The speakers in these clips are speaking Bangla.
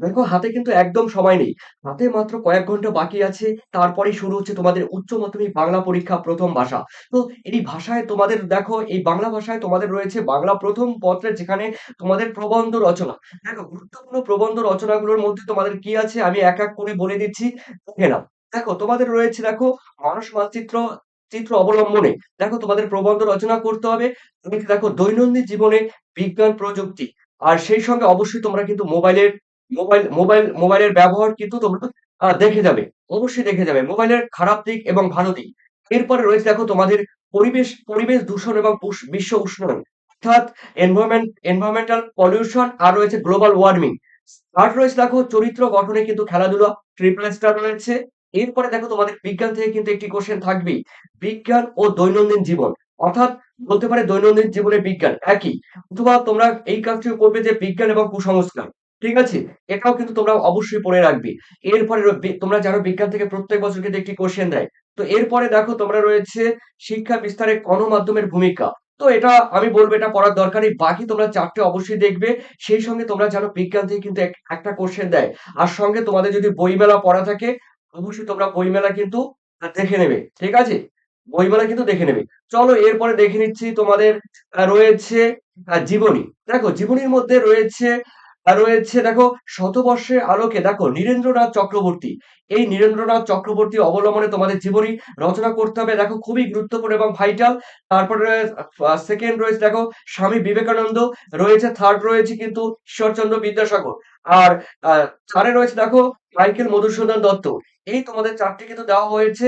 দেখো হাতে কিন্তু একদম সময় নেই। হাতে মাত্র কয়েক ঘণ্টা বাকি আছে। তারপরেই শুরু হচ্ছে তোমাদের উচ্চ মাধ্যমিক বাংলা পরীক্ষা প্রথম ভাষা। তো এই ভাষায় তোমাদের দেখো এই বাংলা ভাষায় তোমাদের রয়েছে বাংলা প্রথম পত্রে যেখানে তোমাদের প্রবন্ধ রচনা। দেখো গুরুত্বপূর্ণ প্রবন্ধ রচনাগুলোর মধ্যে তোমাদের কি আছে আমি এক, এক করে বলে দিচ্ছি দেখে নাও। দেখো তোমাদের রয়েছে দেখো মানুষ মানচিত্র চিত্র অবলম্বনে দেখো তোমাদের প্রবন্ধ রচনা করতে হবে। তুমি দেখো দৈনন্দিন জীবনে বিজ্ঞান প্রযুক্তি আর সেই সঙ্গে অবশ্যই তোমরা কিন্তু মোবাইলের মোবাইল মোবাইল মোবাইলের ব্যবহার কিন্তু তোমরা দেখে যাবে। অবশ্যই দেখে যাবে। মোবাইলের খারাপ দিক এবং ভালো দিক। এরপরে রয়েছে দেখো তোমাদের পরিবেশ পরিবেশ দূষণ এবং বিশ্ব উষ্ণায়ন। অর্থাৎ এনভায়রনমেন্ট এনভায়রনমেন্টাল পলিউশন আর রয়েছে গ্লোবাল ওয়ার্মিং। আর রয়েছে দেখো চরিত্র গঠনে কিন্তু খেলাধুলা, ট্রিপল স্টার রয়েছে। এরপরে দেখো তোমাদের বিজ্ঞান থেকে কিন্তু একটি কোয়েশ্চেন থাকবেই। বিজ্ঞান ও দৈনন্দিন জীবন। অর্থাৎ বলতে পারে দৈনন্দিন জীবনে বিজ্ঞান একই। অথবা তোমরা এই কাজটিও করবে যে বিজ্ঞান এবং কুসংস্কার। ঠিক আছে? এটাও কিন্তু তোমরা অবশ্যই পড়ে রাখবে। এরপরে তোমরা জানো বিজ্ঞান থেকে প্রত্যেক বছর কিন্তু একটি কোয়েশ্চেন দেয়। তো এরপরে দেখো তোমরা রয়েছে শিক্ষা বিস্তারে গণমাধ্যমের ভূমিকা। তো এটা আমি বলব এটা পড়ার দরকার। বাকি তোমরা চারটে অবশ্যই দেখবে। সেই সঙ্গে তোমরা জানো বিজ্ঞান থেকে কিন্তু একটা কোয়েশ্চেন দেয়। আর সঙ্গে তোমাদের যদি বইমেলা পড়া থাকে, অবশ্যই তোমরা বইমেলা কিন্তু দেখে নেবে। ঠিক আছে? বইমেলা কিন্তু দেখে নেবে। চলো এরপরে দেখে নিচ্ছি তোমাদের রয়েছে জীবনী। দেখো জীবনীর মধ্যে রয়েছে রয়েছে দেখো শতবর্ষের আলোকে দেখো নীরেন্দ্রনাথ চক্রবর্তী। এই নীরেন্দ্রনাথ চক্রবর্তী অবলম্বনে তোমাদের জীবনী রচনা করতে হবে। দেখো খুবই গুরুত্বপূর্ণ এবং ভাইটাল। তারপরে 2nd রয়েছে দেখো স্বামী বিবেকানন্দ, রয়েছে থার্ড রয়েছে কিন্তু ঈশ্বরচন্দ্র বিদ্যাসাগর। আর 4 রয়েছে দেখো মাইকেল মধুসূদন দত্ত। এই তোমাদের চারটি কিন্তু দেওয়া হয়েছে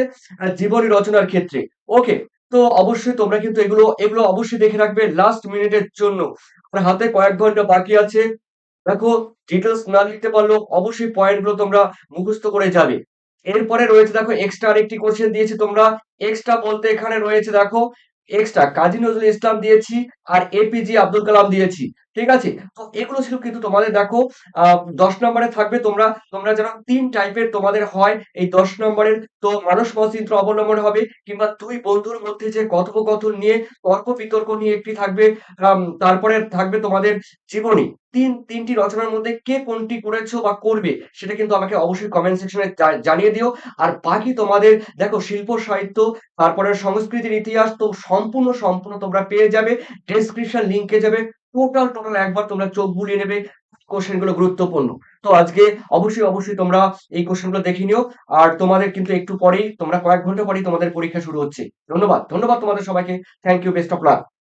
জীবনী রচনার ক্ষেত্রে। ওকে? তো অবশ্যই তোমরা কিন্তু এগুলো এগুলো অবশ্যই দেখে রাখবে লাস্ট মিনিটের জন্য। হাতে কয়েক ঘণ্টা বাকি আছে। দেখো ডিটেলস না লিখতে পারলেও অবশ্যই পয়েন্টগুলো তোমরা মুখস্থ করে যাবে। এরপরে রয়েছে দেখো এক্সট্রা আরেকটি কোশ্চেন দিয়েছি তোমরা। এক্সট্রা বলতে এখানে রয়েছে দেখো এক্সট্রা কাজী নজরুল ইসলাম দিয়েছি আর এপিজি আব্দুল কালাম দিয়েছি। ঠিক আছে? তো এগুলো ছিল কিন্তু তোমাদের দেখো ১০ নম্বরে থাকবে তোমরা তোমরা যেন তিন টাইপের তোমাদের হয় এই ১০ নম্বরের তো মানুষ মানচিত্র অবলম্বন হবে কিংবা ২ বন্ধুর মধ্যে যে কথোপকথন নিয়ে তর্ক-বিতর্ক নিয়ে একটি থাকবে। তারপরে থাকবে তোমাদের জীবনী। তিন তিনটি রচনার মধ্যে কে কোনটি করেছ বা করবে সেটা কিন্তু আমাকে অবশ্যই কমেন্ট সেকশনে জানিয়ে দিও। আর বাকি তোমাদের দেখো শিল্প সাহিত্য, তারপরে সংস্কৃতির ইতিহাস তো সম্পূর্ণ, সম্পূর্ণ তোমরা পেয়ে যাবে। ডেসক্রিপশন লিঙ্কে যাবে। টোটাল, টোটাল একবার তোমরা চোখ বুলিয়ে নেবে। কোশ্চেনগুলো গুরুত্বপূর্ণ। তো আজকে অবশ্যই, অবশ্যই তোমরা এই কোশ্চেনগুলো দেখে নিও। আর তোমাদের কিন্তু একটু পরেই তোমরা কয়েক ঘণ্টা পরেই তোমাদের পরীক্ষা শুরু হচ্ছে। ধন্যবাদ। ধন্যবাদ তোমাদের সবাইকে। Thank you. Best of luck.